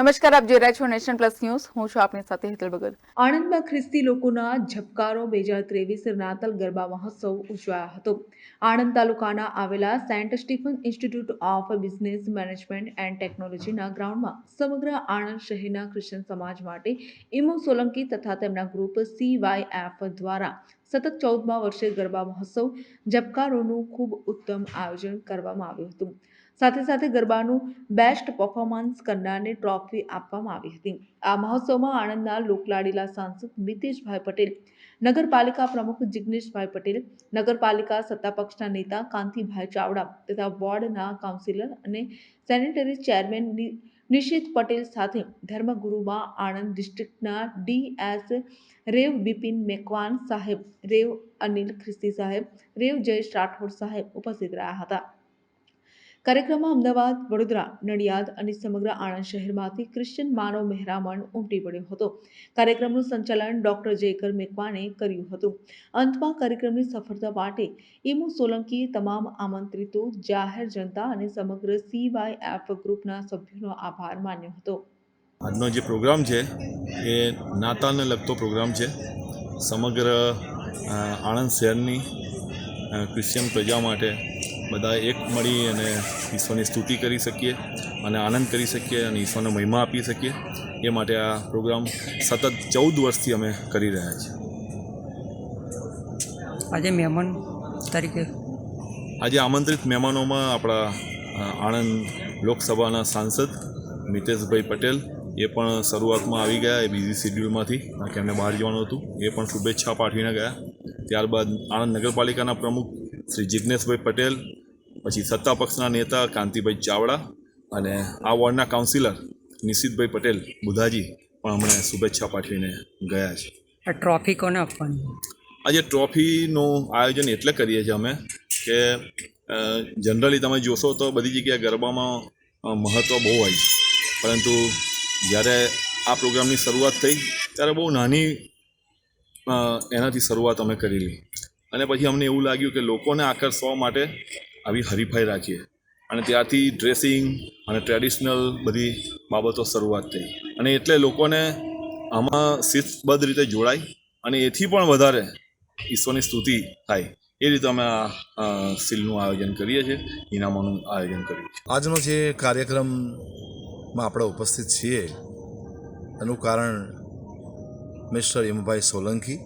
નમસ્કાર, આપ જોઈ રહ્યા છો નેશન પ્લસ ન્યૂઝ. હું છું આપની સાથે હેતલ ભગત. આણંદમાં ખ્રિસ્તી લોકોના ઝબકારો બે હજાર ત્રેવીસ નાતાલ ગરબા મહોત્સવ ઉજવાયો હતો. આણંદ તાલુકાના આવેલા Saint Stephen institute of business management and ટેકનોલોજીના ગ્રાઉન્ડમાં સમગ્ર આણંદ શહેરના ક્રિશ્ચન સમાજ માટે ઇમો સોલંકી તથા તેમના ગ્રુપ સીવાયએફ દ્વારા સતત ચૌદમા વર્ષે ગરબા મહોત્સવ ઝબકારોનું ખૂબ ઉત્તમ આયોજન કરવામાં આવ્યું હતું. સાથે સાથે ગરબાનું બેસ્ટ પરફોર્મન્સ કરનારને ટ્રોફી આપવામાં આવી હતી. આ મહોત્સવમાં આણંદના લોકલાડીલા સાંસદ મિતેશભાઈ પટેલ, નગરપાલિકા પ્રમુખ જિગ્નેશભાઈ પટેલ, નગરપાલિકા સત્તાપક્ષના નેતા કાંતિભાઈ ચાવડા તથા વોર્ડના કાઉન્સિલર અને સેનેટરી ચેરમેન નિશિત પટેલ સાથે ધર્મગુરુમાં આણંદ ડિસ્ટ્રિક્ટના ડીએસ રેવ બિપિન મેકવાન સાહેબ, રેવ અનિલ ખ્રિસ્તી સાહેબ, રેવ જયેશ રાઠોડ સાહેબ ઉપસ્થિત રહ્યા હતા. કાર્યક્રમમાં અમદાવાદ, વડોદરા, નડિયાદ અને સમગ્ર આણંદ શહેરમાંથી ક્રિશ્ચિયન માનવ મહેરામણ ઉમટી પડ્યો હતો. કાર્યક્રમનું સંચાલન ડોક્ટર જયકર મેકવાને કર્યું હતું. અંતમાં કાર્યક્રમની સફળતા માટે ઇમુ સોલંકીએ તમામ આમંત્રિતો જાહેર જનતા અને સમગ્ર સીવાયએફ ગ્રુપના સભ્યોનો આભાર માન્યો હતો. આજનો જે પ્રોગ્રામ છે, એ નાતાલને લગતો પ્રોગ્રામ છે. સમગ્ર આણંદ શહેરની ક્રિશ્ચિયન પ્રજા માટે બધા એક મળી અને ઈશ્વરની સ્તુતિ કરી શકીએ અને આનંદ કરી શકીએ અને ઈશ્વરનો મહિમા આપી શકીએ. એ માટે આ પ્રોગ્રામ સતત ચૌદ વર્ષથી અમે કરી રહ્યા છીએ. આજે મહેમાન તરીકે? આજે આમંત્રિત મહેમાનોમાં આપણા આણંદ લોકસભાના સાંસદ મિતેશભાઈ પટેલ એ પણ શરૂઆતમાં આવી ગયા એ બીજી શિડ્યુલમાંથી કારણ કે એમને બહાર જવાનું હતું. એ પણ શુભેચ્છા પાઠવીને ગયા. ત્યારબાદ આણંદ નગરપાલિકાના પ્રમુખ શ્રી જિજ્ઞેશભાઈ પટેલ પછી સત્તા પક્ષના નેતા કાંતિભાઈ ચાવડા અને આ વોર્ડના કાઉન્સિલર નિશિતભાઈ પટેલ બુધાજી પણ અમને શુભેચ્છા પાઠવીને ગયા છે. આ ટ્રોફી કોને આપવાની? આજે ટ્રોફીનું આયોજન એટલે કરીએ છીએ અમે કે જનરલી તમે જોશો તો બધી જગ્યાએ ગરબામાં મહત્ત્વ બહુ હોય છે. પરંતુ જ્યારે આ પ્રોગ્રામની શરૂઆત થઈ ત્યારે બહુ નાની એનાથી શરૂઆત અમે કરેલી. અને પછી અમને એવું લાગ્યું કે લોકોને આકર્ષવા માટે આવી હરીફાઈ રાખીએ. અને ત્યારથી ડ્રેસિંગ અને ટ્રેડિશનલ બધી બાબતો શરૂઆત થઈ. અને એટલે લોકોને આમાં શિસ્તબદ્ધ રીતે જોડાય અને એથી પણ વધારે ઈશ્વરની સ્તુતિ થાય. એ રીતે અમે આ સીલનું આયોજન કરીએ છીએ ઇનામોનું આયોજન કરીએ છીએ. આજનો જે કાર્યક્રમમાં આપણે ઉપસ્થિત છીએ, એનું કારણ મિસ્ટર યમભાઈ સોલંકી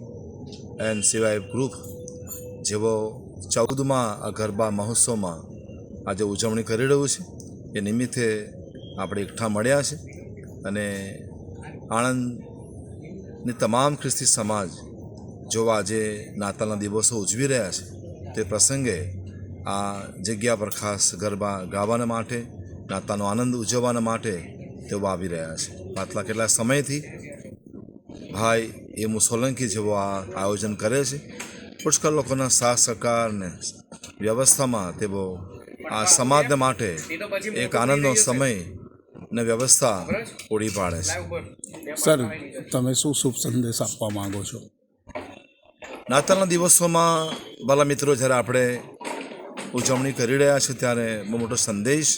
એન્ડ સિવાય ગ્રુપ જેવો ચૌદમાં આ ગરબા મહોત્સવમાં આજે ઉજવણી કરી રહ્યું છે. એ નિમિત્તે આપણે એકઠા મળ્યા છે અને આણંદની તમામ ખ્રિસ્તી સમાજ જો આજે નાતાલના દિવસો ઉજવી રહ્યા છે, તે પ્રસંગે આ જગ્યા પર ખાસ ગરબા ગાવાના માટે નાતાનો આનંદ ઉજવવાના માટે તેઓ આવી રહ્યા છે. પાછલા કેટલા સમયથી ભાઈ એ સોલંકી જેવો આ આયોજન કરે છે પુષ્કળ લોકોના સાથ સહકાર ને વ્યવસ્થામાં તેઓ આ સમાજને માટે એક આનંદનો સમય ને વ્યવસ્થા પૂરી પાડે છે. સર તમે શું શુભ સંદેશ આપવા માંગો છો? નાતાલના દિવસોમાં બાલા મિત્રો જ્યારે આપણે ઉજવણી કરી રહ્યા છીએ ત્યારે બહુ મોટો સંદેશ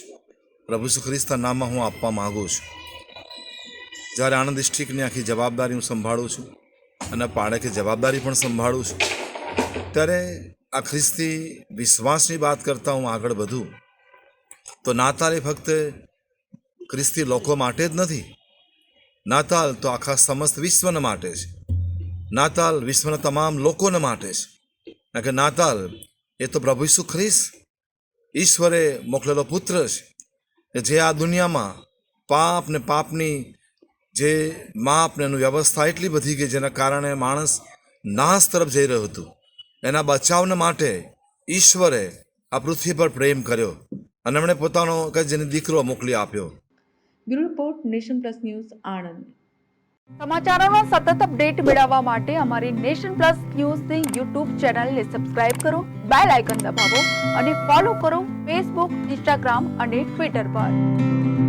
પ્રભુ શ્રી ખ્રિસ્તના નામમાં હું આપવા માગું છું. જ્યારે આણંદ ડિસ્ટ્રિક્ટની આખી જવાબદારી હું સંભાળું છું અને પાડેકી જવાબદારી પણ સંભાળું છું. ત્યારે આ ખ્રિસ્તી વિશ્વાસની વાત કરતાં હું આગળ વધું, તો નાતાલ એ ફક્ત ખ્રિસ્તી લોકો માટે જ નથી, નાતાલ તો આખા સમસ્ત વિશ્વના માટે છે. નાતાલ વિશ્વના તમામ લોકોને માટે છે. કારણ કે નાતાલ એ તો પ્રભુ ઈસુ ખ્રિસ્ત ઈશ્વરે મોકલેલો પુત્ર છે, કે જે આ દુનિયામાં પાપ ને પાપની જે માપ ને એનું વ્યવસ્થા એટલી બધી ગઈ જેના કારણે માણસ નાશ તરફ જઈ રહ્યું હતું. એના બચાવને માટે ઈશ્વરે આ પૃથ્વી પર પ્રેમ કર્યો અને એમણે પોતાનો કે જેને દીકરો મોકલી આપ્યો. Bureau report Nation Plus News Anand. સમાચારોનો સતત અપડેટ મેળવવા માટે અમારી નેશન પ્લસ ન્યૂઝની યુટ્યુબ ચેનલને સબસ્ક્રાઇબ કરો બેલ આઇકન દબાવો અને ફોલો કરો ફેસબુક ઇન્સ્ટાગ્રામ અને ટ્વિટર પર.